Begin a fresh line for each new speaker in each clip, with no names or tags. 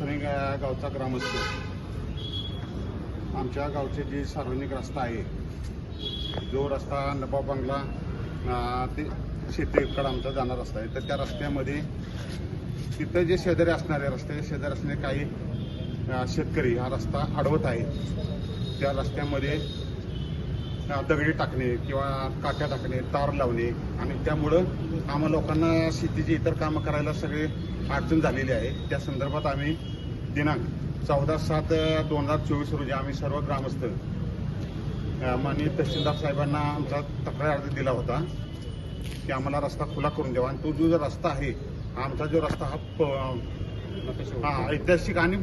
दसरे या गावचा ग्रामस्थ. आमच्या गावचे जे सार्वजनिक रस्ता आहे जो रस्ता नबाब बंगला ते शेतीकडे आमचा जाणार रस्ता आहे. तर त्या रस्त्यामध्ये तिथं जे शेजारी असणारे रस्ते शेजारी असणारे काही शेतकरी हा रस्ता अडवत आहे. त्या रस्त्यामध्ये दगडी टाकणे किंवा काट्या टाकणे तार लावणे आणि त्यामुळं आम्हा लोकांना शेतीची इतर कामं करायला सगळे अडचण झालेली आहे. त्या संदर्भात आम्ही दिनांक चौदा सात दोन हजार चोवीस रोजी आम्ही सर्व ग्रामस्थ माननीय तहसीलदार साहेबांना आमचा तक्रार अर्ज दिला होता की आम्हाला रस्ता खुला करून द्यावा. आणि तो जो जो रस्ता आहे आमचा जो रस्ता हा हा ऐतिहासिक आणि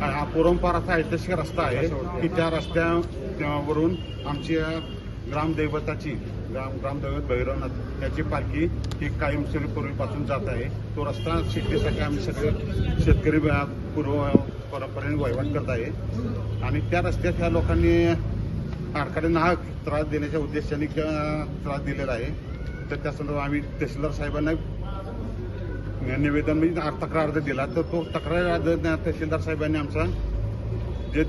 हा परंपराचा ऐतिहासिक रस्ता आहे की त्या रस्त्यावरून आमच्या ग्रामदैवताची ग्राम ग्रामदैवत भैरवनाथ त्याची पालखी ही कायमस्वरूपी पूर्वीपासून जात आहे. तो रस्ता शेतीसाठी आम्ही सगळे शेतकरी पूर्व परंपरेने वहिवाट करत आहे. आणि त्या रस्त्यात ह्या लोकांनी आडकाड्यांना हा त्रास देण्याच्या उद्देशाने त्रास दिलेला आहे तर त्या संदर्भात आम्ही तहसीलदार साहेबांना निवेदन म्हणजे तक्रार अर्ज दिला तर तो तक्रार अर्ज तहसीलदार साहेबांनी आमचा जे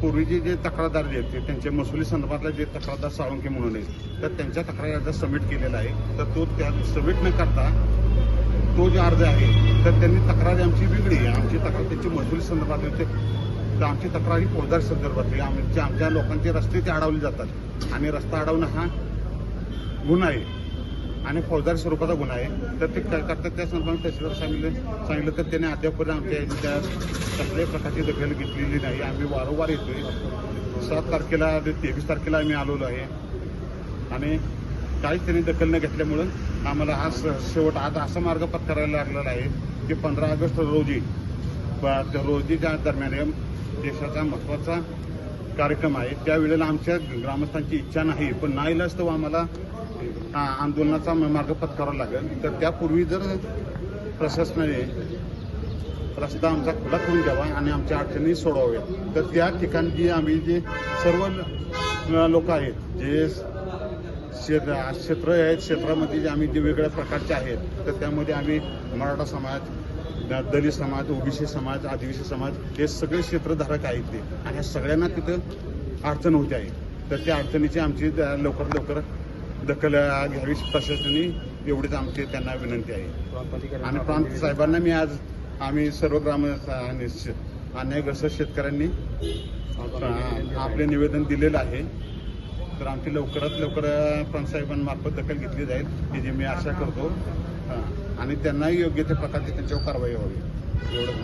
पूर्वीचे जे तक्रारदार जे आहेत ते त्यांचे महसुली संदर्भातले जे तक्रारदार साळुंके म्हणून आहेत तर त्यांच्या तक्रार अर्ज सबमिट केलेला आहे तर तो त्या सबमिट न करता तो जो अर्ज आहे तर त्यांनी तक्रार आमची वेगळी आहे. आमची तक्रार त्यांची महसुली संदर्भात होते. तर आमची तक्रार ही फौजदार संदर्भातली. आमच्या आमच्या लोकांचे रस्ते ते अडवले जातात आणि रस्ता अडवणं हा गुन्हा आहे. आणि फौजदारी स्वरूपाचा गुन्हा आहे. तर ते करतात त्या संदर्भात तहसीलदार सांगितलं सांगितलं तर त्याने अद्यापपर्यंत आमच्या त्या कसल्याही प्रकारची दखल घेतलेली नाही. आम्ही वारंवार येतोय. सात तारखेला तेवीस तारखेला आम्ही आलेलो आहे. आणि काहीच त्यांनी दखल न घेतल्यामुळं आम्हाला हा स- शेवट आज असा मार्ग पत्करायला लागलेला आहे की पंधरा ऑगस्ट रोजी रोजी त्या रोजीच्या दरम्यान देशाचा महत्त्वाचा कार्यक्रम आहे. त्यावेळेला आमच्या ग्रामस्थांची इच्छा नाही पण नाईलाज तो आम्हाला आंदोलनाचा मार्ग पत्करावा लागेल. तर त्यापूर्वी जर प्रशासनाने रस्ता आमचा खुला करून द्यावा आणि आमच्या अडचणी सोडवाव्या तर त्या ठिकाणी जी आम्ही जे सर्व लोक आहेत जे क्षेत्र क्षेत्र आहेत क्षेत्रामध्ये जे आम्ही जे वेगळ्या प्रकारचे आहेत तर त्यामध्ये आम्ही मराठा समाज दलित समाज ओबीसी समाज आदिवासी समाज हे सगळे क्षेत्रधारक आहेत ते. आणि ह्या सगळ्यांना तिथं अडचण होते आहे. तर त्या अडचणीची आमची लवकरात लवकर दखल घ्यावी प्रशासनाने एवढीच आमची त्यांना विनंती आहे. आणि प्रांत साहेबांना मी आज आम्ही सर्व ग्राम अन्यायग्रस्त शेतकऱ्यांनी आपले निवेदन दिलेलं आहे. तर आमची लवकरात लवकर अ, साहेबांमार्फत दखल घेतली जाईल ही जी मी आशा करतो. आणि त्यांनाही योग्य त्या प्रकारची त्यांच्यावर कारवाई व्हावी. एवढंच